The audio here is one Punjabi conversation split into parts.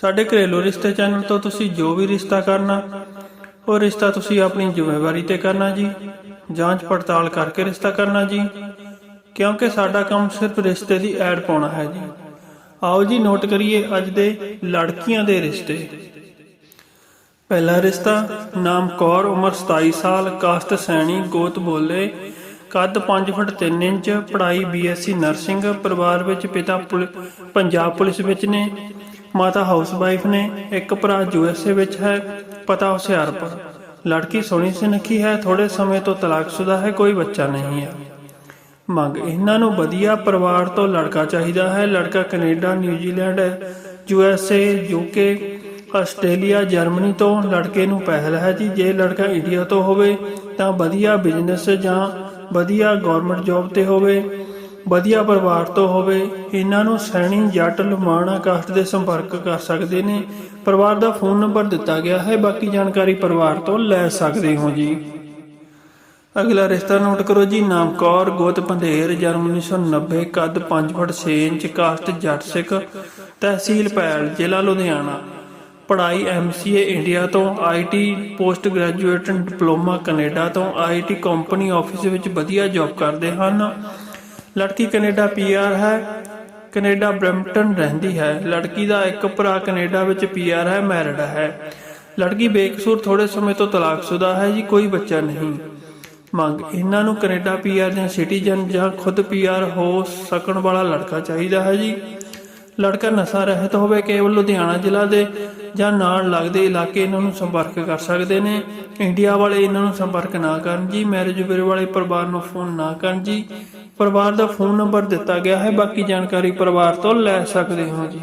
ਸਾਡੇ ਘਰੇਲੂ ਰਿਸ਼ਤੇ ਚੈਨਲ ਤੋਂ ਤੁਸੀਂ ਜੋ ਵੀ ਰਿਸ਼ਤਾ ਕਰਨਾ, ਉਹ ਰਿਸ਼ਤਾ ਤੁਸੀਂ ਆਪਣੀ ਜ਼ਿੰਮੇਵਾਰੀ ਤੇ ਕਰਨਾ ਜੀ। ਜਾਂਚ ਪੜਤਾਲ ਕਰਕੇ ਰਿਸ਼ਤਾ ਕਰਨਾ ਜੀ। ਕਿਉਂਕਿ ਸਾਡਾ ਕੰਮ ਸਿਰਫ ਰਿਸ਼ਤੇ ਦੀ ਐਡ ਪਾਉਣਾ ਹੈ ਜੀ। ਆਓ ਜੀ ਨੋਟ ਕਰੀਏ ਅੱਜ ਦੇ ਲੜਕੀਆਂ ਦੇ ਰਿਸ਼ਤੇ। ਪਹਿਲਾ ਰਿਸ਼ਤਾ, ਨਾਮ ਕੌਰ, ਉਮਰ 27 ਸਾਲ ਕਾਸਟ ਸੈਣੀ, ਗੋਤ ਬੋਲੇ, ਕੱਦ 5 ਫੁੱਟ 3 ਇੰਚ, ਪੜ੍ਹਾਈ ਬੀਐਸਸੀ ਨਰਸਿੰਗ ਪਰਿਵਾਰ ਵਿੱਚ ਪਿਤਾ ਪੁਲ- ਪੰਜਾਬ ਪੁਲਿਸ ਵਿੱਚ ਨੇ। ਮਾਤਾ ਹਾਊਸਵਾਈਫ ਨੇ ਇੱਕ ਭਰਾ ਯੂਐਸਏ ਵਿੱਚ ਹੈ, ਪਤਾ ਹੁਸ਼ਿਆਰਪੁਰ। ਲੜਕੀ ਸੋਹਣੀ ਸੁਨੱਖੀ ਹੈ ਥੋੜੇ ਸਮੇਂ ਤੋਂ ਤਲਾਕਸ਼ੁਦਾ ਹੈ, ਕੋਈ ਬੱਚਾ ਨਹੀਂ ਹੈ। ਮੰਗ, ਇਹਨਾਂ ਨੂੰ ਵਧੀਆ ਪਰਿਵਾਰ ਤੋਂ ਲੜਕਾ ਚਾਹੀਦਾ ਹੈ। ਲੜਕਾ Canada, New Zealand USA UK Australia, Germany ਤੋਂ ਲੜਕੇ ਨੂੰ ਪਹਿਲ ਹੈ ਜੀ। ਜੇ ਲੜਕਾ ਇੰਡੀਆ ਤੋਂ ਹੋਵੇ, ਤਾਂ ਵਧੀਆ ਬਿਜ਼ਨਸ ਜਾਂ ਵਧੀਆ ਗਵਰਨਮੈਂਟ ਜੌਬ ਤੇ ਹੋਵੇ ਵਧੀਆ ਪਰਿਵਾਰ ਤੋਂ ਹੋਵੇ, ਇਹਨਾਂ ਨੂੰ ਸੈਣੀ ਜੱਟ ਲੁਮਾਣਾ ਕਾਸਟ ਦੇ ਸੰਪਰਕ ਕਰ ਸਕਦੇ ਨੇ। ਪਰਿਵਾਰ ਦਾ ਫੋਨ ਨੰਬਰ ਦਿੱਤਾ ਗਿਆ ਹੈ, ਬਾਕੀ ਜਾਣਕਾਰੀ ਪਰਿਵਾਰ ਤੋਂ ਲੈ ਸਕਦੇ ਹੋ ਜੀ। ਅਗਲਾ ਰਿਸ਼ਤਾ ਨੋਟ ਕਰੋ ਜੀ ਨਾਮ ਕੌਰ ਗੋਤ ਪੰਧੇਰ, ਜਨਮ 1990 ਕੱਦ 5 ਫੁੱਟ 6 ਇੰਚ ਕਾਸਟ ਜੱਟ ਸਿੱਖ, ਤਹਿਸੀਲ ਪੈਲ, ਜ਼ਿਲ੍ਹਾ ਲੁਧਿਆਣਾ। ਪੜ੍ਹਾਈ ਐਮਸੀਏ ਇੰਡੀਆ ਤੋਂ IT post graduate diploma Canada ਤੋਂ ਆਈਟੀ ਕੰਪਨੀ ਆਫਿਸ ਵਿੱਚ ਵਧੀਆ ਜੌਬ ਕਰਦੇ ਹਨ। ਲੜਕੀ ਕੈਨੇਡਾ ਪੀਆਰ ਹੈ। ਕੈਨੇਡਾ ਬ੍ਰੈਂਪਟਨ ਰਹਿੰਦੀ ਹੈ। ਲੜਕੀ ਦਾ ਇੱਕ ਭਰਾ ਕੈਨੇਡਾ ਵਿੱਚ ਪੀਆਰ ਹੈ, ਮੈਰਿਡ ਹੈ। ਲੜਕੀ ਬੇਕਸੂਰ ਥੋੜੇ ਸਮੇਂ ਤੋਂ ਤਲਾਕਸ਼ੁਦਾ ਹੈ ਜੀ, ਕੋਈ ਬੱਚਾ ਨਹੀਂ। ਮੰਗ, ਇਹਨਾਂ ਨੂੰ ਕੈਨੇਡਾ ਪੀਆਰ ਜਾਂ ਸਿਟੀਜ਼ਨ ਜਾਂ ਖੁਦ ਪੀਆਰ ਹੋ ਸਕਣ ਵਾਲਾ ਲੜਕਾ ਚਾਹੀਦਾ ਹੈ ਜੀ। ਲੜਕਾ ਨਸ਼ਾ ਰਹਿਤ ਹੋਵੇ, ਕੇਵਲ ਲੁਧਿਆਣਾ ਜ਼ਿਲ੍ਹਾ ਦੇ ਜਾਂ ਨਾਲ ਲੱਗਦੇ ਇਲਾਕੇ ਇਹਨਾਂ ਨੂੰ ਸੰਪਰਕ ਕਰ ਸਕਦੇ ਨੇ। ਇੰਡੀਆ ਵਾਲੇ ਇਹਨਾਂ ਨੂੰ ਸੰਪਰਕ ਨਾ ਕਰਨ ਜੀ, ਮੈਰਿਜ ਬਿਊਰੋ ਵਾਲੇ ਪਰਿਵਾਰ ਨੂੰ ਫੋਨ ਨਾ ਕਰਨ ਜੀ। ਪਰਿਵਾਰ ਦਾ ਫੋਨ ਨੰਬਰ ਦਿੱਤਾ ਗਿਆ ਹੈ। ਬਾਕੀ ਜਾਣਕਾਰੀ ਪਰਿਵਾਰ ਤੋਂ ਲੈ ਸਕਦੇ ਹੋ ਜੀ।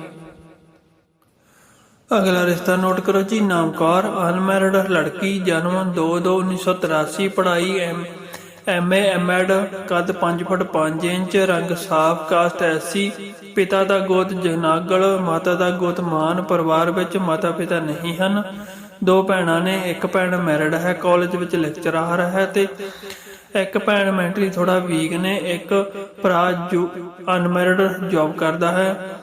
ਅਗਲਾ ਰਿਸ਼ਤਾ ਨੋਟ ਕਰੋ ਜੀ। ਨਾਮ ਕੌਰ ਅਨਮੈਰਿਡ ਲੜਕੀ, ਜਨਮ 2/2/1983 ਪੜ੍ਹਾਈ ਐਮ, ਐਮਏ, ਐਮਐਡ, ਕੱਦ 5 ਫੁੱਟ 5 ਇੰਚ, ਰੰਗ ਸਾਫ਼, ਕਾਸਟ ਐਸੀ ਪਿਤਾ ਦਾ ਗੋਤ ਜਨਾਗਲ, ਮਾਤਾ ਦਾ ਗੋਤ ਮਾਨ, ਪਰਿਵਾਰ ਵਿੱਚ ਮਾਤਾ ਪਿਤਾ ਨਹੀਂ ਹਨ। ਦੋ ਭੈਣਾਂ ਨੇ, ਇੱਕ ਭੈਣ ਮੈਰਿਡ ਹੈ। ਕਾਲਜ ਵਿੱਚ ਲੈਕਚਰਾਰ ਹੈ ਤੇ ਇੱਕ ਭੈਣ ਮੈਂਟਲੀ ਥੋੜਾ ਵੀਕ ਨੇ, ਇੱਕ ਭਰਾ ਅਨਮੈਰਿਡ ਜੌਬ ਕਰਦਾ ਹੈ।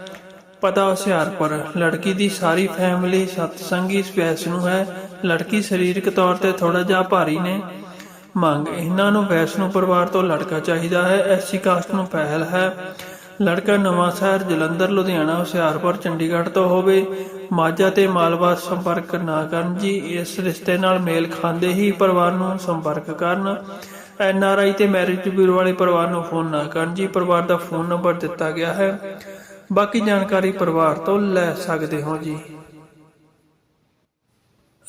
ਪਤਾ ਹੁਸ਼ਿਆਰਪੁਰ, ਲੜਕੀ ਦੀ ਸਾਰੀ ਫੈਮਿਲੀ ਸਤਸੰਗੀ ਸਪੈਸ ਹੈ। ਲੜਕੀ ਸਰੀਰਕ ਤੌਰ ਤੇ ਥੋੜਾ ਜਿਹਾ ਭਾਰੀ ਨੇ। ਮੰਗ, ਇਹਨਾਂ ਨੂੰ ਵੈਸ਼ਨੂ ਪਰਿਵਾਰ ਤੋਂ ਲੜਕਾ ਚਾਹੀਦਾ ਹੈ ਐਸਸੀ ਕਾਸਟ ਨੂੰ ਪਹਿਲ ਹੈ। ਲੜਕਾ ਨਵਾਂ ਸ਼ਹਿਰ ਜਲੰਧਰ, ਲੁਧਿਆਣਾ, ਹੁਸ਼ਿਆਰਪੁਰ, ਚੰਡੀਗੜ੍ਹ ਤੋਂ ਹੋਵੇ। ਮਾਝਾ ਤੇ ਮਾਲਵਾ ਸੰਪਰਕ ਨਾ ਕਰਨ ਜੀ, ਇਸ ਰਿਸ਼ਤੇ ਨਾਲ ਮੇਲ ਖਾਂਦੇ ਹੀ ਪਰਿਵਾਰ ਨੂੰ ਸੰਪਰਕ ਕਰਨ। ਐਨ ਆਰ ਆਈ ਤੇ ਮੈਰਿਜ ਬਿਊਰੋ ਵਾਲੇ ਪਰਿਵਾਰ ਨੂੰ ਫੋਨ ਨਾ ਕਰਨ। ਜੀ, ਪਰਿਵਾਰ ਦਾ ਫੋਨ ਨੰਬਰ ਦਿੱਤਾ ਗਿਆ ਹੈ। ਬਾਕੀ ਜਾਣਕਾਰੀ ਪਰਿਵਾਰ ਤੋਂ ਲੈ ਸਕਦੇ ਹੋ ਜੀ।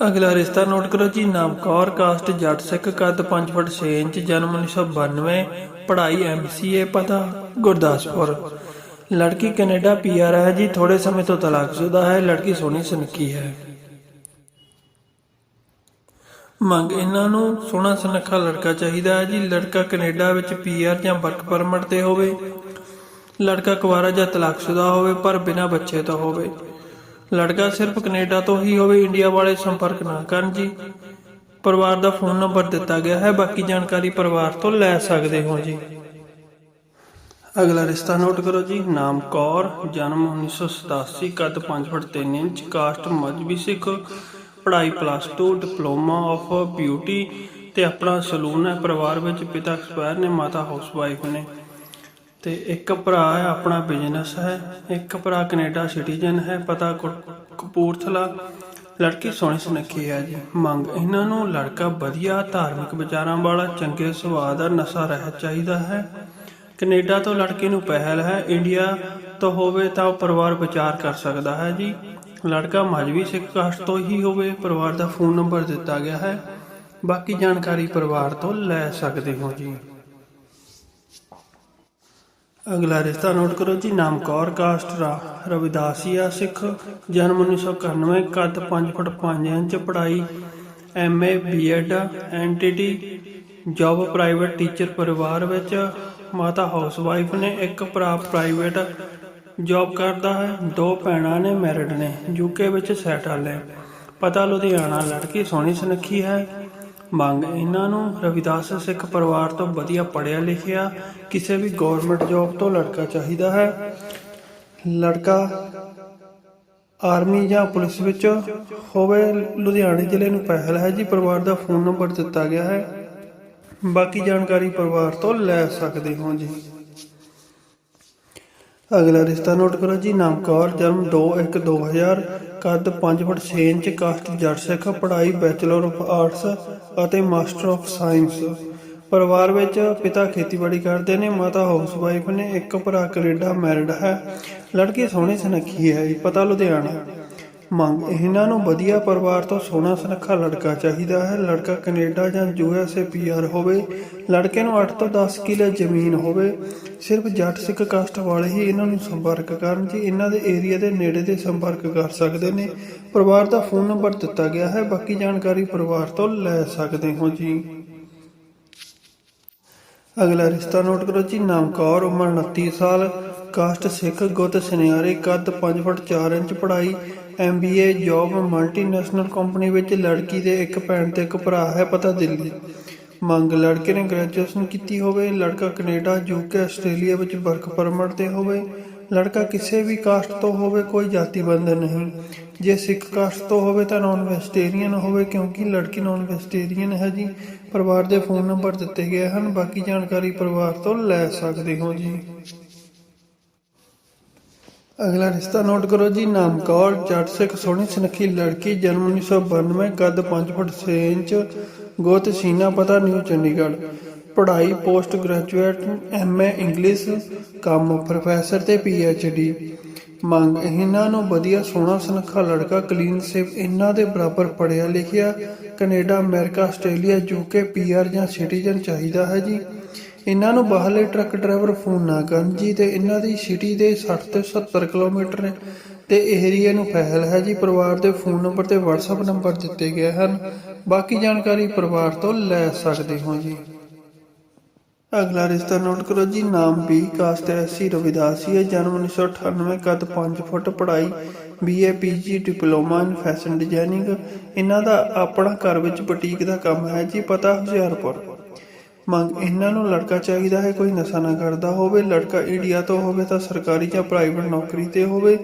ਅਗਲਾ ਰਿਸ਼ਤਾ ਨੋਟ ਕਰੋ ਜੀ। ਨਾਮ ਕੌਰ, ਕਾਸਟ ਜੱਟ ਸਿੱਖ, ਕੱਦ 5 ਫੁੱਟ 6 ਇੰਚ, ਜਨਮ 1992 ਪੜ੍ਹਾਈ ਐਮਸੀਏ ਪਤਾ ਗੁਰਦਾਸਪੁਰ। ਲੜਕੀ ਕੈਨੇਡਾ ਪੀਆਰ ਹੈ ਜੀ। ਥੋੜੇ ਸਮੇਂ ਤੋਂ ਤਲਾਕਸ਼ੁਦਾ ਹੈ। ਲੜਕੀ ਸੋਹਣੀ ਸੁਨੱਖੀ ਹੈ। ਮੰਗ, ਇਹਨਾਂ ਨੂੰ ਸੋਹਣਾ ਸੁਨੱਖਾ ਲੜਕਾ ਚਾਹੀਦਾ ਹੈ ਜੀ। ਲੜਕਾ ਕੈਨੇਡਾ ਵਿੱਚ ਪੀਆਰ ਜਾਂ ਵਰਕ ਪਰਮਿਟ ਤੇ ਹੋਵੇ। ਲੜਕਾ ਕੁਵਾਰਾ ਜਾਂ ਤਲਾਕਸ਼ੁਦਾ ਹੋਵੇ, ਪਰ ਬਿਨਾਂ ਬੱਚੇ ਤੋਂ ਹੋਵੇ। ਲੜਕਾ ਸਿਰਫ ਕੈਨੇਡਾ ਤੋਂ ਹੀ ਹੋਵੇ, ਇੰਡੀਆ ਵਾਲੇ ਸੰਪਰਕ ਨਾ ਕਰਨ ਜੀ। ਪਰਿਵਾਰ ਦਾ ਫੋਨ ਨੰਬਰ ਦਿੱਤਾ ਗਿਆ ਹੈ, ਬਾਕੀ ਜਾਣਕਾਰੀ ਪਰਿਵਾਰ ਤੋਂ ਲੈ ਸਕਦੇ ਹੋ ਜੀ। ਅਗਲਾ ਰਿਸ਼ਤਾ ਨੋਟ ਕਰੋ ਜੀ। ਨਾਮ ਕੌਰ, ਜਨਮ 1987 ਕੱਦ 5 foot 3 inch, caste Mazhabi Sikh. ਪੜ੍ਹਾਈ ਪਲੱਸ 2 ਡਿਪਲੋਮਾ ਆਫ ਬਿਊਟੀ ਤੇ ਆਪਣਾ ਸਲੂਨ ਹੈ। ਪਰਿਵਾਰ ਵਿੱਚ ਪਿਤਾ ਐਕਸਪਾਇਰ ਨੇ, ਮਾਤਾ ਹਾਊਸ ਵਾਈਫ ਨੇ। ਤੇ ਇੱਕ ਭਰਾ ਹੈ, ਆਪਣਾ ਬਿਜ਼ਨਸ ਹੈ। ਇੱਕ ਭਰਾ ਕੈਨੇਡਾ ਸਿਟੀਜ਼ਨ ਹੈ। ਪਤਾ ਕਪੂਰਥਲਾ। ਲੜਕੀ ਸੋਹਣੀ ਸੁਨੱਖੀ ਹੈ ਜੀ। ਮੰਗ ਇਹਨਾਂ ਨੂੰ ਲੜਕਾ ਵਧੀਆ, ਧਾਰਮਿਕ ਵਿਚਾਰਾਂ ਵਾਲਾ, ਚੰਗੇ ਸੁਭਾਅ ਦਾ ਨਸ਼ਾ ਰਹਿ ਚਾਹੀਦਾ ਹੈ। ਕੈਨੇਡਾ ਤੋਂ ਲੜਕੀ ਨੂੰ ਪਹਿਲ ਹੈ। ਇੰਡੀਆ ਤੋਂ ਹੋਵੇ ਤਾਂ ਉਹ ਪਰਿਵਾਰ ਵਿਚਾਰ ਕਰ ਸਕਦਾ ਹੈ ਜੀ। ਲੜਕਾ ਮਜਬੀ ਸਿੱਖ ਕਾਸਟ ਤੋਂ ਹੀ ਹੋਵੇ, ਪਰਿਵਾਰ ਦਾ ਫੋਨ ਨੰਬਰ ਦਿੱਤਾ ਗਿਆ ਹੈ। ਬਾਕੀ ਜਾਣਕਾਰੀ ਪਰਿਵਾਰ ਤੋਂ ਲੈ ਸਕਦੇ ਹੋ ਜੀ। ਅਗਲਾ ਰਿਸ਼ਤਾ ਨੋਟ ਕਰੋ ਜੀ, ਨਾਮ ਕੌਰ ਕਾਸਟ ਰਾ ਰਵਿਦਾਸੀਆ ਸਿੱਖ, ਜਨਮ 1991 ਕੱਦ 5 ਫੁੱਟ 5 ਇੰਚ, ਪੜ੍ਹਾਈ MA BEd, NTT, job private teacher ਪਰਿਵਾਰ ਵਿੱਚ, ਮਾਤਾ ਹਾਊਸਵਾਈਫ ਨੇ, ਇੱਕ ਭਰਾ ਪ੍ਰਾਈਵੇਟ ਜੌਬ ਕਰਦਾ ਹੈ। ਦੋ ਭੈਣਾਂ ਨੇ ਮੈਰਿਡ ਨੇ ਯੂਕੇ ਵਿੱਚ ਸੈਟਲ ਨੇ ਪਤਾ ਲੁਧਿਆਣਾ ਲੜਕੀ ਸੋਹਣੀ ਸੁਨੱਖੀ ਹੈ। ਮੰਗ ਇਹਨਾਂ ਨੂੰ ਰਵਿਦਾਸ ਸਿੱਖ ਪਰਿਵਾਰ ਤੋਂ ਵਧੀਆ ਪੜ੍ਹਿਆ ਲਿਖਿਆ ਕਿਸੇ ਵੀ ਗਵਰਨਮੈਂਟ ਜੌਬ ਤੋਂ ਲੜਕਾ ਚਾਹੀਦਾ ਹੈ। ਲੜਕਾ ਆਰਮੀ ਜਾਂ ਪੁਲਿਸ ਵਿੱਚ ਹੋਵੇ, ਲੁਧਿਆਣੇ ਜ਼ਿਲ੍ਹੇ ਨੂੰ ਪਹਿਲ ਹੈ ਜੀ, ਪਰਿਵਾਰ ਦਾ ਫੋਨ ਨੰਬਰ ਦਿੱਤਾ ਗਿਆ ਹੈ। ਬਾਕੀ ਜਾਣਕਾਰੀ ਪਰਿਵਾਰ ਤੋਂ ਲੈ ਸਕਦੇ ਹੋ ਜੀ। ਅਗਲਾ ਰਿਸ਼ਤਾ ਨੋਟ ਕਰੋ ਜੀ ਨਾਮ ਕੌਰ ਜਨਮ 2/1/2000 ਕੱਦ 5 ਫੁੱਟ 6 ਇੰਚ ਕਾਸਟ ਜੱਟ ਸਿੱਖ ਪੜ੍ਹਾਈ ਬੈਚਲਰ ਆਫ ਆਰਟਸ ਅਤੇ ਮਾਸਟਰ ਆਫ ਸਾਇੰਸ। ਪਰਿਵਾਰ ਵਿੱਚ ਪਿਤਾ ਖੇਤੀਬਾੜੀ ਕਰਦੇ ਨੇ ਮਾਤਾ ਹਾਊਸਵਾਈਫ ਨੇ ਇੱਕ ਭਰਾ ਕੈਨੇਡਾ ਮੈਰਿਡ ਹੈ। ਲੜਕੀ ਸੋਹਣੀ ਸੁਨੱਖੀ ਹੈ ਜੀ, ਪਤਾ ਲੁਧਿਆਣਾ। ਮੰਗ, ਇਹਨਾਂ ਨੂੰ ਵਧੀਆ ਪਰਿਵਾਰ ਤੋਂ ਸੋਹਣਾ ਸੁਨੱਖਾ ਲੜਕਾ ਚਾਹੀਦਾ ਹੈ। ਲੜਕਾ ਕੈਨੇਡਾ ਜਾਂ ਯੂਐਸਏ ਪੀਆਰ ਹੋਵੇ, ਲੜਕੇ ਨੂੰ 8 ਤੋਂ 10 ਕਿੱਲੇ ਜ਼ਮੀਨ ਹੋਵੇ, ਸਿਰਫ ਜੱਟ ਸਿੱਖ ਕਾਸਟ ਵਾਲੇ ਹੀ ਇਹਨਾਂ ਨੂੰ ਸੰਪਰਕ ਕਰਨ, ਜੀ ਇਹਨਾਂ ਦੇ ਏਰੀਆ ਦੇ ਨੇੜੇ ਦੇ ਸੰਪਰਕ ਕਰ ਸਕਦੇ ਨੇ। ਪਰਿਵਾਰ ਦਾ ਫੋਨ ਨੰਬਰ ਦਿੱਤਾ ਗਿਆ ਹੈ, ਬਾਕੀ ਜਾਣਕਾਰੀ ਪਰਿਵਾਰ ਤੋਂ ਲੈ ਸਕਦੇ ਹੋ, ਜੀ। ਅਗਲਾ ਰਿਸ਼ਤਾ ਨੋਟ ਕਰੋ ਜੀ, ਨਾਮ ਕੌਰ, ਉਮਰ 29 ਸਾਲ ਕਾਸਟ ਸਿੱਖ ਗੁੱਤ ਸੁਨਿਆਰੇ, ਕੱਦ 5 ਫੁੱਟ 4 ਇੰਚ ਪੜ੍ਹਾਈ ਐਮਬੀਏ ਜੌਬ ਮਲਟੀਨੈਸ਼ਨਲ ਕੰਪਨੀ ਵਿੱਚ ਲੜਕੀ ਦੇ ਇੱਕ ਭੈਣ ਤੇ ਇੱਕ ਭਰਾ ਹੈ, ਪਤਾ ਦਿੱਲੀ। ਮੰਗ, ਲੜਕੇ ਨੇ ਗ੍ਰੈਜੂਏਸ਼ਨ ਕੀਤੀ ਹੋਵੇ, ਲੜਕਾ ਕੈਨੇਡਾ ਯੂਕੇ ਆਸਟ੍ਰੇਲੀਆ ਵਿੱਚ ਵਰਕ ਪਰਮਿਟ ਤੇ ਹੋਵੇ। ਲੜਕਾ ਕਿਸੇ ਵੀ ਕਾਸਟ ਤੋਂ ਹੋਵੇ, ਕੋਈ ਜਾਤੀ ਬੰਧਨ ਨਹੀਂ। ਜੇ ਸਿੱਖ ਕਾਸਟ ਤੋਂ ਹੋਵੇ ਤਾਂ ਨਾਨ ਵੈਜੀਟੇਰੀਅਨ ਹੋਵੇ, ਕਿਉਂਕਿ ਲੜਕੀ ਨਾਨ ਵੈਜੀਟੇਰੀਅਨ ਹੈ ਜੀ। ਪਰਿਵਾਰ ਦੇ ਫੋਨ ਨੰਬਰ ਦਿੱਤੇ ਗਏ ਹਨ, ਬਾਕੀ ਜਾਣਕਾਰੀ ਪਰਿਵਾਰ ਤੋਂ ਲੈ ਸਕਦੇ ਹੋ ਜੀ। ਅਗਲਾ ਰਿਸ਼ਤਾ ਨੋਟ ਕਰੋ ਜੀ ਨਾਮ ਕੌਰ ਜੱਟ ਸਿੱਖ, ਸੋਹਣੀ ਸੁਨੱਖੀ ਲੜਕੀ, ਜਨਮ 1992 ਕੱਦ 5 ਫੁੱਟ 6 ਇੰਚ, ਗੋਤ ਸੀਨਾ ਪਤਾ, ਨਿਊ ਚੰਡੀਗੜ੍ਹ। ਪੜ੍ਹਾਈ, ਪੋਸਟ ਗ੍ਰੈਜੂਏਟ ਐਮਏ ਇੰਗਲਿਸ਼, ਕੰਮ ਪ੍ਰੋਫੈਸਰ ਤੇ ਡੀ। ਮੰਗ, ਇਹਨਾਂ ਨੂੰ ਵਧੀਆ, ਸੋਹਣਾ, ਸੁਨੱਖਾ ਲੜਕਾ, ਕਲੀਨ ਸੇਵ ਇਹਨਾਂ ਦੇ ਬਰਾਬਰ ਪੜ੍ਹਿਆ ਲਿਖਿਆ, Canada, America, Australia UK PR ਜਾਂ ਸਿਟੀਜ਼ਨ ਚਾਹੀਦਾ ਹੈ ਜੀ। ਇਹਨਾਂ ਨੂੰ ਬਾਹਰਲੇ ਟਰੱਕ ਡਰਾਈਵਰ ਫੋਨ ਨਾ ਕਰਨ ਜੀ ਤੇ ਇਹਨਾਂ ਦੀ ਸਿਟੀ ਦੇ 60 ਤੋਂ 70 ਕਿਲੋਮੀਟਰ ਨੇ ਤੇ ਏਰੀਆ ਨੂੰ ਫੈਲ ਹੈ ਜੀ। ਪਰਿਵਾਰ ਦੇ ਫੋਨ ਨੰਬਰ ਤੇ WhatsApp ਨੰਬਰ ਦਿੱਤੇ ਗਏ ਹਨ। ਬਾਕੀ ਜਾਣਕਾਰੀ ਪਰਿਵਾਰ ਤੋਂ ਲੈ ਸਕਦੇ ਹੋ ਜੀ। ਅਗਲਾ ਰਿਸ਼ਤਾ ਨੋਟ ਕਰੋ ਜੀ। ਨਾਮ ਬੀ ਕਾਸਟ ਐਸੀ ਰਵਿਦਾਸੀ ਹੈ। ਜਨਮ 1998 ਕਦ 5 ਫੁੱਟ, ਪੜ੍ਹਾਈ BA PG diploma in fashion designing ਇਹਨਾਂ ਦਾ ਆਪਣਾ ਘਰ ਵਿੱਚ ਬੁਟੀਕ ਦਾ ਕੰਮ ਹੈ ਜੀ, ਪਤਾ ਹੁਸ਼ਿਆਰਪੁਰ। ਮੰਗ, ਇਹਨਾਂ ਨੂੰ ਲੜਕਾ ਚਾਹੀਦਾ ਹੈ, ਕੋਈ ਨਸ਼ਾ ਨਾ ਕਰਦਾ ਹੋਵੇ, ਲੜਕਾ ਇੰਡੀਆ ਤੋਂ ਹੋਵੇ ਤਾਂ ਸਰਕਾਰੀ ਜਾਂ ਪ੍ਰਾਈਵੇਟ ਨੌਕਰੀ ਤੇ ਹੋਵੇ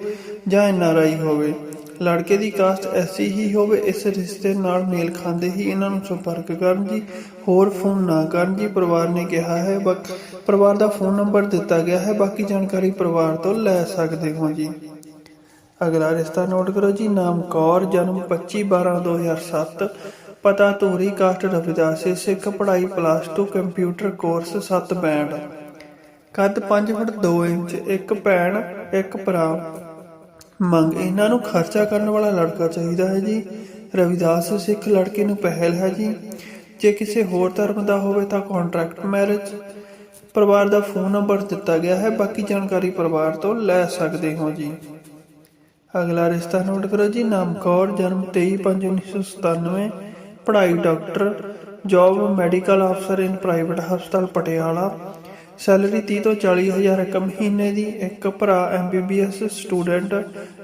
ਜਾਂ ਐਨਆਰਆਈ ਹੋਵੇ। ਲੜਕੇ ਦੀ ਕਾਸਟ ਐਸੀ ਹੀ ਹੋਵੇ, ਇਸ ਰਿਸ਼ਤੇ ਨਾਲ ਮੇਲ ਖਾਂਦੇ ਹੀ ਇਹਨਾਂ ਨੂੰ ਸੰਪਰਕ ਕਰਨ ਜੀ, ਹੋਰ ਫੋਨ ਨਾ ਕਰਨ ਜੀ, ਪਰਿਵਾਰ ਨੇ ਕਿਹਾ ਹੈ, ਬਕ, ਪਰਿਵਾਰ ਦਾ ਫੋਨ ਨੰਬਰ ਦਿੱਤਾ ਗਿਆ ਹੈ, ਬਾਕੀ ਜਾਣਕਾਰੀ ਪਰਿਵਾਰ ਤੋਂ ਲੈ ਸਕਦੇ ਹੋ ਜੀ। ਅਗਲਾ ਰਿਸ਼ਤਾ ਨੋਟ ਕਰੋ ਜੀ, ਨਾਮ ਕੌਰ, ਜਨਮ 25 12 2007 ਪਤਾ ਧੂਰੀ ਕਾਸਟ ਰਵਿਦਾਸੀ, ਸਿੱਖ ਪੜ੍ਹਾਈ ਪਲੱਸ 2 ਕੰਪਿਊਟਰ ਕੋਰਸ 7 ਬੈਂਡ ਕੱਦ 5 ਫੁੱਟ 2 ਇੰਚ, ਇੱਕ ਭੈਣ, ਇੱਕ ਭਰਾ। ਮੰਗ, ਇਹਨਾਂ ਨੂੰ ਖਰਚਾ ਕਰਨ ਵਾਲਾ ਲੜਕਾ ਚਾਹੀਦਾ ਹੈ ਜੀ। ਰਵਿਦਾਸ, ਸਿੱਖ ਲੜਕੇ ਨੂੰ ਪਹਿਲ ਹੈ ਜੀ। ਜੇ ਕਿਸੇ ਹੋਰ ਧਰਮ ਦਾ ਹੋਵੇ ਤਾਂ ਕੰਟਰੈਕਟ ਮੈਰਿਜ ਪਰਿਵਾਰ ਦਾ ਫੋਨ ਨੰਬਰ ਦਿੱਤਾ ਗਿਆ ਹੈ, ਬਾਕੀ ਜਾਣਕਾਰੀ ਪਰਿਵਾਰ ਤੋਂ ਲੈ ਸਕਦੇ ਹੋ ਜੀ। ਅਗਲਾ ਰਿਸ਼ਤਾ ਨੋਟ ਕਰੋ ਜੀ, ਨਾਮ ਕੌਰ, ਜਨਮ 23/5/1997 ਪੜ੍ਹਾਈ ਡਾਕਟਰ ਜੌਬ ਮੈਡੀਕਲ ਅਫਸਰ ਇਨ ਪ੍ਰਾਈਵੇਟ ਹਸਪਤਾਲ ਪਟਿਆਲਾ। ਸੈਲਰੀ 30 ਤੋਂ 40 ਹਜ਼ਾਰ ਰਕਮ ਮਹੀਨੇ ਦੀ, ਇੱਕ ਭਰਾ ਐਮਬੀਬੀਐਸ ਸਟੂਡੈਂਟ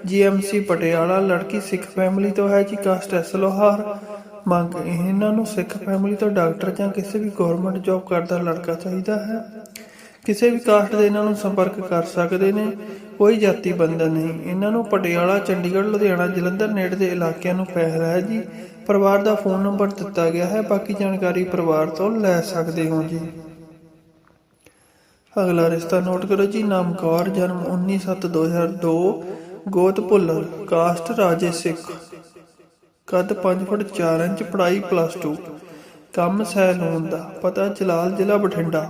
ਜੀਐਮਸੀ ਪਟਿਆਲਾ, ਲੜਕੀ ਸਿੱਖ ਫੈਮਿਲੀ ਤੋਂ ਹੈ ਜੀ ਕਾਸਟ ਐਸ ਲੋਹਾਰ। ਮੰਗ ਇਹਨਾਂ ਨੂੰ ਸਿੱਖ ਫੈਮਿਲੀ ਤੋਂ ਡਾਕਟਰ ਜਾਂ ਕਿਸੇ ਵੀ ਗਵਰਨਮੈਂਟ ਜੌਬ ਕਰਦਾ ਲੜਕਾ ਚਾਹੀਦਾ ਹੈ। ਕਿਸੇ ਵੀ ਕਾਸਟ ਦੇ ਇਹਨਾਂ ਨੂੰ ਸੰਪਰਕ ਕਰ ਸਕਦੇ ਨੇ, ਕੋਈ ਜਾਤੀ ਬੰਧਨ ਨਹੀਂ। ਇਹਨਾਂ ਨੂੰ ਪਟਿਆਲਾ, ਚੰਡੀਗੜ੍ਹ, ਲੁਧਿਆਣਾ, ਜਲੰਧਰ ਨੇੜੇ ਦੇ ਇਲਾਕਿਆਂ ਨੂੰ ਫੈਲ ਹੈ ਜੀ। ਪਰਿਵਾਰ ਦਾ ਫੋਨ ਨੰਬਰ ਦਿੱਤਾ ਗਿਆ ਹੈ, ਬਾਕੀ ਜਾਣਕਾਰੀ ਪਰਿਵਾਰ ਤੋਂ ਲੈ ਸਕਦੇ ਹੋ ਜੀ। ਅਗਲਾ ਰਿਸ਼ਤਾ ਨੋਟ ਕਰੋ ਜੀ ਨਾਮ ਕੌਰ ਜਨਮ 19/7/2002 ਗੋਤ ਭੁੱਲਰ, ਕਾਸਟ ਰਾਜੇ ਸਿੱਖ। ਕੱਦ 5 ਫੁੱਟ 4 ਇੰਚ, ਪੜ੍ਹਾਈ ਪਲੱਸ 2 ਕੰਮ ਸੈਲੂਨ ਦਾ, ਪਤਾ ਜਲਾਲ ਜ਼ਿਲ੍ਹਾ ਬਠਿੰਡਾ।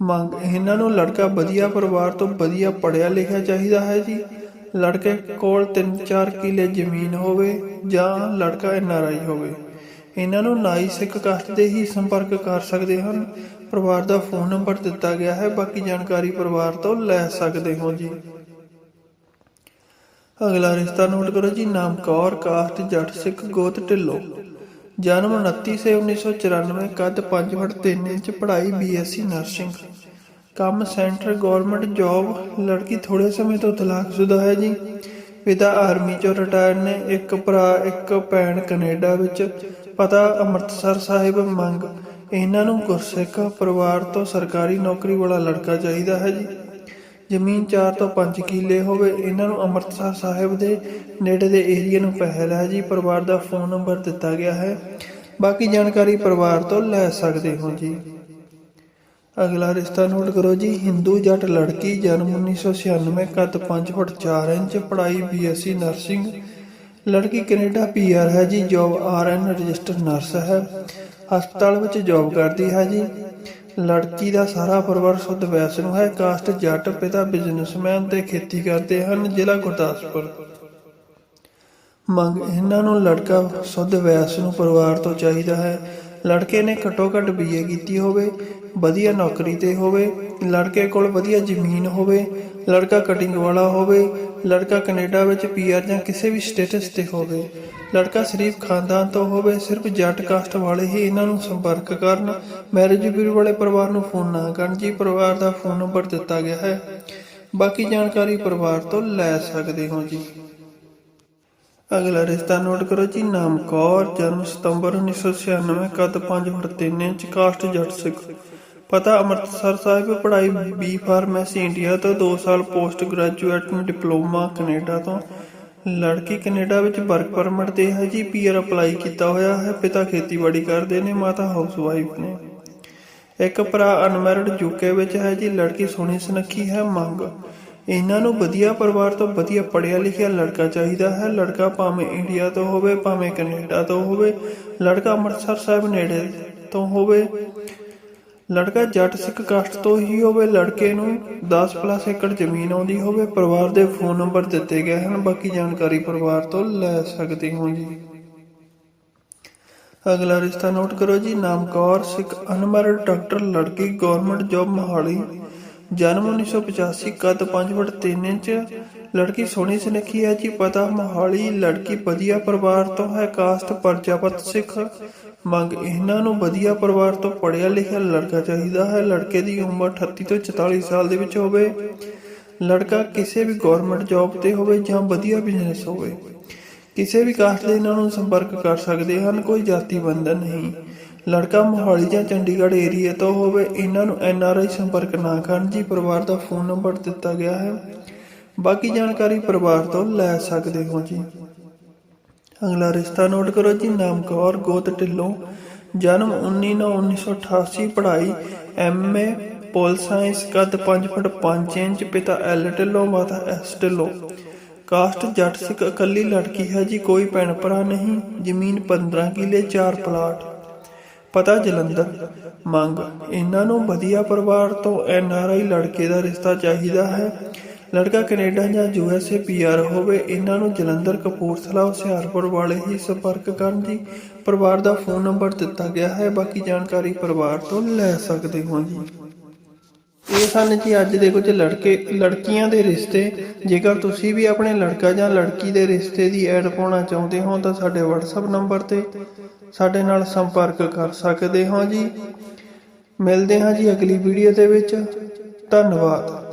ਮੰਗ, ਇਹਨਾਂ ਨੂੰ ਲੜਕਾ ਵਧੀਆ ਪਰਿਵਾਰ ਤੋਂ ਵਧੀਆ ਪੜਿਆ ਲਿਖਿਆ ਚਾਹੀਦਾ ਹੈ ਜੀ। ਲੜਕੇ ਕੋਲ 3-4 ਕਿੱਲੇ ਜ਼ਮੀਨ ਹੋਵੇ ਜਾਂ ਲੜਕਾ ਐਨਆਰਆਈ ਹੋਵੇ। ਇਹਨਾਂ ਨੂੰ ਨਾਈ ਸਿੱਖ ਕਾਸਟ ਦੇ ਹੀ ਸੰਪਰਕ ਕਰ ਸਕਦੇ ਹਨ। ਪਰਿਵਾਰ ਦਾ ਫੋਨ ਨੰਬਰ ਦਿੱਤਾ ਗਿਆ ਹੈ, ਬਾਕੀ ਜਾਣਕਾਰੀ ਪਰਿਵਾਰ ਤੋਂ ਲੈ ਸਕਦੇ ਹੋ ਜੀ। ਅਗਲਾ ਰਿਸ਼ਤਾ ਨੋਟ ਕਰੋ ਜੀ, ਨਾਮ ਕੌਰ, ਕਾਸਟ, ਜੱਟ, ਸਿੱਖ, ਗੋਤ, ਢਿੱਲੋਂ। ਜਨਮ 29 ਸੇ 1994 ਕੱਦ 5 ਫੁੱਟ 3 ਇੰਚ, ਪੜ੍ਹਾਈ ਬੀਐਸਸੀ ਨਰਸਿੰਗ ਕੰਮ ਸੈਂਟਰ ਗਵਰਨਮੈਂਟ ਜੌਬ। ਲੜਕੀ ਥੋੜੇ ਸਮੇਂ ਤੋਂ ਤਲਾਕਸ਼ੁਦਾ ਹੈ ਜੀ। ਪਿਤਾ ਆਰਮੀ ਚੋਂ ਰਿਟਾਇਰ ਨੇ, ਇੱਕ ਭਰਾ, ਇੱਕ ਭੈਣ ਕੈਨੇਡਾ ਵਿੱਚ। ਪਤਾ ਅੰਮ੍ਰਿਤਸਰ ਸਾਹਿਬ ਮੰਗ। ਇਹਨਾਂ ਨੂੰ ਗੁਰਸਿੱਖ ਪਰਿਵਾਰ ਤੋਂ ਸਰਕਾਰੀ ਨੌਕਰੀ ਵਾਲਾ ਲੜਕਾ ਚਾਹੀਦਾ ਹੈ ਜੀ। ਜ਼ਮੀਨ 4 ਤੋਂ 5 ਕਿੱਲੇ ਹੋਵੇ, ਇਹਨਾਂ ਨੂੰ ਅੰਮ੍ਰਿਤਸਰ ਸਾਹਿਬ ਦੇ ਨੇੜੇ ਦੇ ਏਰੀਆ ਨੂੰ ਪਹਿਲ ਹੈ ਜੀ। ਪਰਿਵਾਰ ਦਾ ਫੋਨ ਨੰਬਰ ਦਿੱਤਾ ਗਿਆ ਹੈ। ਬਾਕੀ ਜਾਣਕਾਰੀ ਪਰਿਵਾਰ ਤੋਂ ਲੈ ਸਕਦੇ ਹੋ ਜੀ। ਅਗਲਾ ਰਿਸ਼ਤਾ ਨੋਟ ਕਰੋ ਜੀ, ਹਿੰਦੂ ਜੱਟ ਲੜਕੀ ਜਨਮ 1996 ਕੱਦ 5 ਫੁੱਟ 4 ਇੰਚ, ਪੜ੍ਹਾਈ ਬੀਐਸਸੀ ਨਰਸਿੰਗ, ਲੜਕੀ ਕੈਨੇਡਾ ਪੀਆਰ ਹੈ ਜੀ ਜੌਬ ਆਰਐਨ ਰਜਿਸਟਰ ਨਰਸ ਹੈ, ਹਸਪਤਾਲ ਵਿੱਚ ਜੌਬ ਕਰਦੀ ਹੈ ਜੀ। ਲੜਕੀ ਦਾ ਸਾਰਾ ਪਰਿਵਾਰ ਸ਼ੁੱਧ ਵੈਸ਼ਨੂ ਹੈ ਕਾਸਟ ਜੱਟ, ਪਿਤਾ ਬਿਜ਼ਨਸਮੈਨ ਤੇ ਖੇਤੀ ਕਰਦੇ ਹਨ, ਜ਼ਿਲ੍ਹਾ ਗੁਰਦਾਸਪੁਰ। ਮੰਗ ਇਹਨਾਂ ਨੂੰ ਲੜਕਾ ਸ਼ੁੱਧ ਵੈਸ਼ਨੂ ਪਰਿਵਾਰ ਤੋਂ ਚਾਹੀਦਾ ਹੈ। ਲੜਕੇ ਨੇ ਘੱਟੋ ਘੱਟ ਬੀਏ ਕੀਤੀ ਹੋਵੇ। ਵਧੀਆ ਨੌਕਰੀ ਤੇ ਹੋਵੇ, ਲੜਕੇ ਕੋਲ ਵਧੀਆ ਜ਼ਮੀਨ ਹੋਵੇ, ਲੜਕਾ ਕਟਿੰਗ ਵਾਲਾ ਹੋਵੇ, ਲੜਕਾ ਕੈਨੇਡਾ ਵਿੱਚ ਪੀਆਰ ਜਾਂ ਕਿਸੇ ਵੀ ਸਟੇਟਸ ਤੇ ਹੋਵੇ, ਲੜਕਾ ਸ਼ਰੀਫ ਖਾਨਦਾਨ ਤੋਂ ਹੋਵੇ, ਸਿਰਫ ਜੱਟ ਕਾਸਟ ਵਾਲੇ ਹੀ ਇਹਨਾਂ ਨੂੰ ਸੰਪਰਕ ਕਰਨ ਮੈਰਿਜ ਬਿਊਰੋ ਵਾਲੇ ਪਰਿਵਾਰ ਨੂੰ ਫੋਨ ਨਾ ਕਰਨ, ਜੀ ਪਰਿਵਾਰ ਦਾ ਫੋਨ ਨੰਬਰ ਦਿੱਤਾ ਗਿਆ ਹੈ। ਬਾਕੀ ਜਾਣਕਾਰੀ ਪਰਿਵਾਰ ਤੋਂ ਲੈ ਸਕਦੇ ਹੋ ਜੀ। ਅਗਲਾ ਰਿਸ਼ਤਾ ਨੋਟ ਕਰੋ ਜੀ ਨਾਮ ਕੌਰ ਜਨਮ ਸਤੰਬਰ 1996 ਕਦ 5 ਫੁੱਟ 3 ਇੰਚ ਕਾਸਟ ਜੱਟ ਸਿੱਖ। ਪਤਾ ਅੰਮ੍ਰਿਤਸਰ ਸਾਹਿਬ ਪੜ੍ਹਾਈ ਬੀ ਫਾਰਮੇਸੀ ਇੰਡੀਆ ਤੋਂ 2 ਸਾਲ ਪੋਸਟ ਗ੍ਰੈਜੂਏਟ ਡਿਪਲੋਮਾ ਕੈਨੇਡਾ ਤੋਂ। ਲੜਕੀ ਕੈਨੇਡਾ ਵਿੱਚ ਵਰਕ ਪਰਮਿਟ ਤੇ ਹੈ ਜੀ ਪੀਆਰ ਅਪਲਾਈ ਕੀਤਾ ਹੋਇਆ ਹੈ, ਪਿਤਾ ਖੇਤੀਬਾੜੀ ਕਰਦੇ ਨੇ, ਮਾਤਾ ਹਾਊਸ ਵਾਈਫ ਨੇ। ਇੱਕ ਭਰਾ ਅਨਮੈਰਿਡ ਯੂਕੇ ਵਿੱਚ ਹੈ ਜੀ, ਲੜਕੀ ਸੋਹਣੀ ਸੁਨੱਖੀ ਹੈ, ਮੰਗ। ਇਹਨਾਂ ਨੂੰ ਵਧੀਆ ਪਰਿਵਾਰ ਤੋਂ ਵਧੀਆ ਪੜ੍ਹਿਆ ਲਿਖਿਆ ਲੜਕਾ ਚਾਹੀਦਾ ਹੈ। ਲੜਕਾ ਭਾਵੇਂ ਇੰਡੀਆ ਤੋਂ ਹੋਵੇ, ਭਾਵੇਂ ਕੈਨੇਡਾ ਤੋਂ ਹੋਵੇ, ਲੜਕਾ ਅੰਮ੍ਰਿਤਸਰ ਸਾਹਿਬ ਨੇੜੇ ਤੋਂ ਹੋਵੇ। ਲੜਕਾ ਜੱਟ ਸਿੱਖ ਕਾਸਟ ਤੋਂ ਹੀ ਹੋਵੇ, ਲੜਕੇ ਨੂੰ 10 ਪਲੱਸ ਏਕੜ ਜ਼ਮੀਨ ਆਉਂਦੀ ਹੋਵੇ, ਪਰਿਵਾਰ ਦੇ ਫੋਨ ਨੰਬਰ ਦਿੱਤੇ ਗਏ ਹਨ, ਬਾਕੀ ਜਾਣਕਾਰੀ ਪਰਿਵਾਰ ਤੋਂ ਲੈ ਸਕਦੇ ਹੋ ਜੀ। ਅਗਲਾ ਰਿਸ਼ਤਾ ਨੋਟ ਕਰੋ ਜੀ ਨਾਮ ਕੌਰ ਸਿੱਖ ਅਨਮੈਰਿਡ ਡਾਕਟਰ ਲੜਕੀ ਗਵਰਨਮੈਂਟ ਜੌਬ ਮੋਹਾਲੀ, ਜਨਮ 1985 ਕੱਦ 5 ਫੁੱਟ 3 ਇੰਚ, ਲੜਕੀ ਸੋਹਣੀ ਸੁਨੱਖੀ ਹੈ ਜੀ, ਪਤਾ ਮੋਹਾਲੀ ਲੜਕੀ ਵਧੀਆ ਪਰਿਵਾਰ ਤੋਂ ਹੈ ਕਾਸਟ ਪਰਜਾਪਤ ਸਿੱਖ ਮੰਗ ਇਹਨਾਂ ਨੂੰ ਵਧੀਆ ਪਰਿਵਾਰ ਤੋਂ ਪੜ੍ਹਿਆ ਲਿਖਿਆ ਲੜਕਾ ਚਾਹੀਦਾ ਹੈ। ਲੜਕੇ ਦੀ ਉਮਰ 38 ਤੋਂ 44 ਸਾਲ ਦੇ ਵਿੱਚ ਹੋਵੇ। ਲੜਕਾ ਕਿਸੇ ਵੀ ਗਵਰਨਮੈਂਟ ਜੌਬ ਤੇ ਹੋਵੇ ਜਾਂ ਵਧੀਆ ਬਿਜ਼ਨਸ ਹੋਵੇ। ਕਿਸੇ ਵੀ ਕਾਸਟ ਦੇ ਇਹਨਾਂ ਨੂੰ ਸੰਪਰਕ ਕਰ ਸਕਦੇ ਹਨ, ਕੋਈ ਜਾਤੀ ਬੰਧਨ ਨਹੀਂ। ਲੜਕਾ ਮੋਹਾਲੀ ਜਾਂ ਚੰਡੀਗੜ੍ਹ ਏਰੀਆ ਤੋਂ ਹੋਵੇ, ਇਹਨਾਂ ਨੂੰ ਐਨ ਆਰ ਆਈ ਸੰਪਰਕ ਨਾ ਕਰਨ ਜੀ ਪਰਿਵਾਰ ਦਾ ਫੋਨ ਨੰਬਰ ਦਿੱਤਾ ਗਿਆ ਹੈ। ਬਾਕੀ ਜਾਣਕਾਰੀ ਪਰਿਵਾਰ ਤੋਂ ਲੈ ਸਕਦੇ ਹੋ ਜੀ। ਅਗਲਾ ਰਿਸ਼ਤਾ ਨੋਟ ਕਰੋ ਜੀ ਨਾਮ ਕੌਰ ਗੋਤ ਢਿੱਲੋਂ, ਜਨਮ 19/9/1988 ਪੜ੍ਹਾਈ ਐਮਏ ਪੋਲ ਸਾਇੰਸ, ਕੱਦ 5 ਫੁੱਟ 5 ਇੰਚ, ਪਿਤਾ ਐਲ ਢਿੱਲੋਂ, ਮਾਤਾ ਐਸ ਢਿੱਲੋਂ। ਕਾਸਟ ਜੱਟ ਸਿੱਖ ਇਕੱਲੀ ਲੜਕੀ ਹੈ ਜੀ, ਕੋਈ ਭੈਣ ਭਰਾ ਨਹੀਂ, ਜ਼ਮੀਨ 15 ਕਿੱਲੇ 4 ਪਲਾਟ। ਪਤਾ ਜਲੰਧਰ, ਮੰਗ, ਇਹਨਾਂ ਨੂੰ ਵਧੀਆ ਪਰਿਵਾਰ ਤੋਂ ਐਨ ਆਰ ਆਈ ਲੜਕੇ ਦਾ ਰਿਸ਼ਤਾ ਚਾਹੀਦਾ ਹੈ। ਲੜਕਾ ਕੈਨੇਡਾ ਜਾਂ U S A P R ਹੋਵੇ, ਇਹਨਾਂ ਨੂੰ ਜਲੰਧਰ, ਕਪੂਰਥਲਾ, ਹੁਸ਼ਿਆਰਪੁਰ ਵਾਲੇ ਹੀ ਸੰਪਰਕ ਕਰਨ ਜੀ ਪਰਿਵਾਰ ਦਾ ਫੋਨ ਨੰਬਰ ਦਿੱਤਾ ਗਿਆ ਹੈ। ਬਾਕੀ ਜਾਣਕਾਰੀ ਪਰਿਵਾਰ ਤੋਂ ਲੈ ਸਕਦੇ ਹੋ ਜੀ। ਇਹ ਸਨ ਜੀ ਅੱਜ ਦੇ ਕੁਝ ਲੜਕੇ, ਲੜਕੀਆਂ ਦੇ ਰਿਸ਼ਤੇ। ਜੇਕਰ ਤੁਸੀਂ ਵੀ ਆਪਣੇ ਲੜਕਾ ਜਾਂ ਲੜਕੀ ਦੇ ਰਿਸ਼ਤੇ ਦੀ ਐਡ ਪਾਉਣਾ ਚਾਹੁੰਦੇ ਹੋ, ਤਾਂ ਸਾਡੇ WhatsApp ਨੰਬਰ ਤੇ ਸਾਡੇ ਨਾਲ ਸੰਪਰਕ ਕਰ ਸਕਦੇ ਹੋ ਜੀ। ਮਿਲਦੇ ਹਾਂ ਜੀ ਅਗਲੀ ਵੀਡੀਓ ਦੇ ਵਿੱਚ। ਧੰਨਵਾਦ।